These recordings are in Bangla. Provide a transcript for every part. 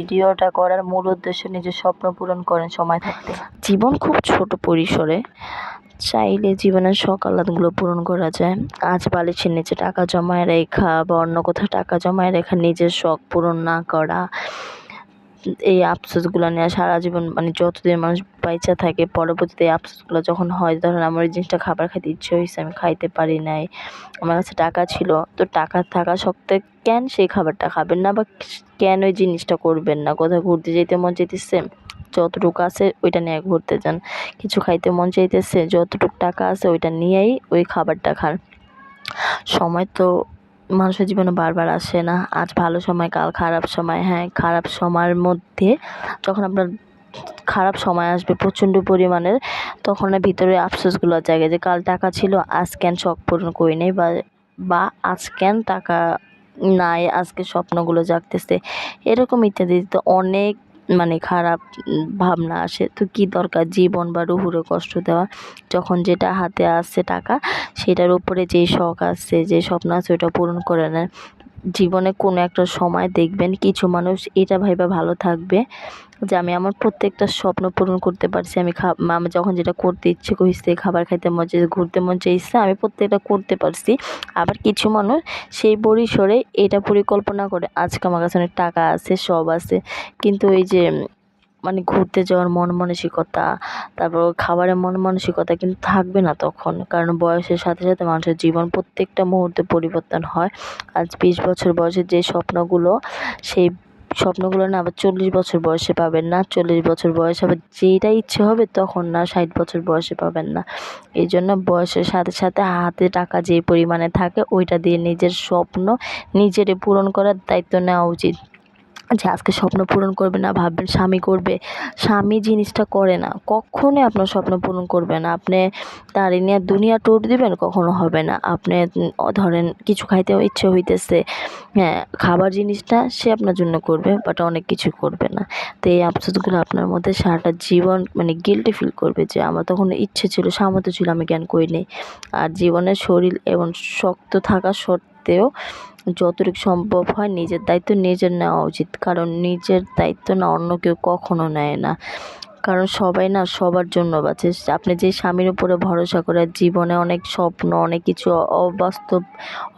ভিডিওটা করার মূল উদ্দেশ্য নিজের স্বপ্ন পূরণ করেন, সময় থাকতে। জীবন খুব ছোট পরিসরে। চাইলে জীবনের আহ্লাদগুলো পূরণ করা যায়। আজ বালিশের নিচে টাকা জমায় রেখা বা অন্য কোথাও টাকা জমায় রেখা নিজের শখ পূরণ না করা। এই আফসোসগুলো নেওয়া সারা জীবন মানে যতদিন মানুষ বাইচা থাকে, পরবর্তীতে এই আফসোসগুলো যখন হয়, ধরেন আমার এই জিনিসটা খাবার খাইতে ইচ্ছে হয়েছে আমি খাইতে পারি নাই, আমার কাছে টাকা ছিল, তো টাকা থাকা সত্ত্বেও কেন সেই খাবারটা খাবেন না বা কেন ওই জিনিসটা করবেন না? কোথাও ঘুরতে যেতে মন যেতেছে যতটুকু আছে ওইটা নিয়ে ঘুরতে যান। কিছু খাইতে মন চাইতেছে, যতটুকু টাকা আছে ওইটা নিয়েই ওই খাবারটা খান। সময় তো মানুষের জীবনে বারবার আসে না। আজ ভালো সময়, কাল খারাপ সময়। হ্যাঁ খারাপ সময়ের মধ্যে যখন আপনার খারাপ সময় আসবে প্রচণ্ড পরিমাণের, তখন ভিতরে আফসোসগুলো জাগে যে কাল টাকা ছিল, আজ কেন শখ পূরণ করি নাই বা বা আজ কেন টাকা নাই, আজকে স্বপ্নগুলো জাগতেছে, এরকম ইত্যাদি। অনেক মানে খারাপ ভাবনা আসে। তো কি দরকার জীবন বা রুহুরে কষ্ট দেওয়া? যখন যেটা হাতে আসছে টাকা, সেটার উপরে যেই শখ আসছে, যে স্বপ্ন আছে ওটা পূরণ করে নেন জীবনে কোনো একটা সময় দেখবেন কিছু মানুষ এটা ভাইবা ভালো থাকবে যে আমি আমার প্রত্যেকটা স্বপ্ন পূরণ করতে পারছি। আমি খা আমার যখন যেটা করতে ইচ্ছে করছে খাবার খাইতে মন চাইছে, ঘুরতে মন চাইছে, আমি প্রত্যেকটা করতে পারছি। আবার কিছু মানুষ সেই পরিসরে এটা পরিকল্পনা করে, আজকে আমার কাছে অনেক টাকা আছে, সব আছে। কিন্তু ওই যে মানে ঘুরতে যাওয়ার মন মানসিকতা, তারপর খাবারের মন মানসিকতা কিন্তু থাকবে না তখন। কারণ বয়সের সাথে সাথে মানুষের জীবন প্রত্যেকটা মুহূর্তে পরিবর্তন হয়। আজ বিশ বছর বয়সের যে স্বপ্নগুলো, সেই স্বপ্নগুলো না আবার চল্লিশ বছর বয়সে পাবেন না। চল্লিশ বছর বয়সে আবার যেটা ইচ্ছে হবে তখন না, ষাট বছর বয়সে পাবেন না। এই জন্য বয়সের সাথে সাথে হাতে টাকা যে পরিমাণে থাকে, ওইটা দিয়ে নিজের স্বপ্ন নিজেরে পূরণ করার দায়িত্ব নেওয়া উচিত। যে আজকে স্বপ্ন পূরণ করবে না, ভাববেন স্বামী করবে। স্বামী জিনিসটা করে না। কখনোই আপনার স্বপ্ন পূরণ করবে না। আপনি তার নিয়ে দুনিয়া ট্যুর দিবেন, কখনো হবে না। আপনি ধরেন কিছু খাইতে ইচ্ছে হইতেছে হ্যাঁ খাবার জিনিসটা সে আপনার জন্য করবে বাট অনেক কিছু করবে না। তো এই আফসোসগুলো আপনার মধ্যে সারাটা জীবন মানে গিল্টি ফিল করবে যে আমার তখন ইচ্ছে ছিল, সামর্থ্য ছিল, আমি জ্ঞান করি নেই আর জীবনের শরীর এবং শক্ত থাকা সত্ত্বেও যতটুকু সম্ভব হয় নিজের দায়িত্ব নিজের নেওয়া উচিত। কারণ নিজের দায়িত্ব না অন্য কেউ কখনো নেয় না। কারণ সবাই না সবার জন্য বাঁচে। আপনি যে স্বামীর উপরে ভরসা করে জীবনে অনেক স্বপ্ন, অনেক কিছু অবাস্তব,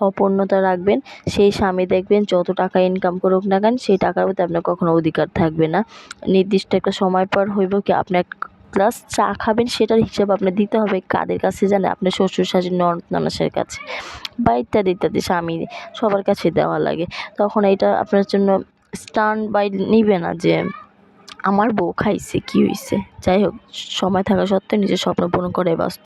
অপূর্ণতা রাখবেন, সেই স্বামী দেখবেন যত টাকা ইনকাম করুক না কেন, সেই টাকার প্রতি আপনার কখনো অধিকার থাকবে না। নির্দিষ্ট একটা সময় পর হইব কি আপনার প্লাস চা খাবেন সেটার হিসাব আপনার দিতে হবে কাদের কাছে জানে আপনার শ্বশুর শাশুড়ি নন ননাসের কাছে। বা ইত্যাদি ইত্যাদি স্বামী সবার কাছে দেওয়া লাগে। তখন এটা আপনার জন্য স্টান বাই নিবে না যে, আমার বউ খাইছে, কী হয়েছে যাই হোক, সময় থাকা সত্ত্বেও নিজের স্বপ্ন পূরণ করে বাস্তব।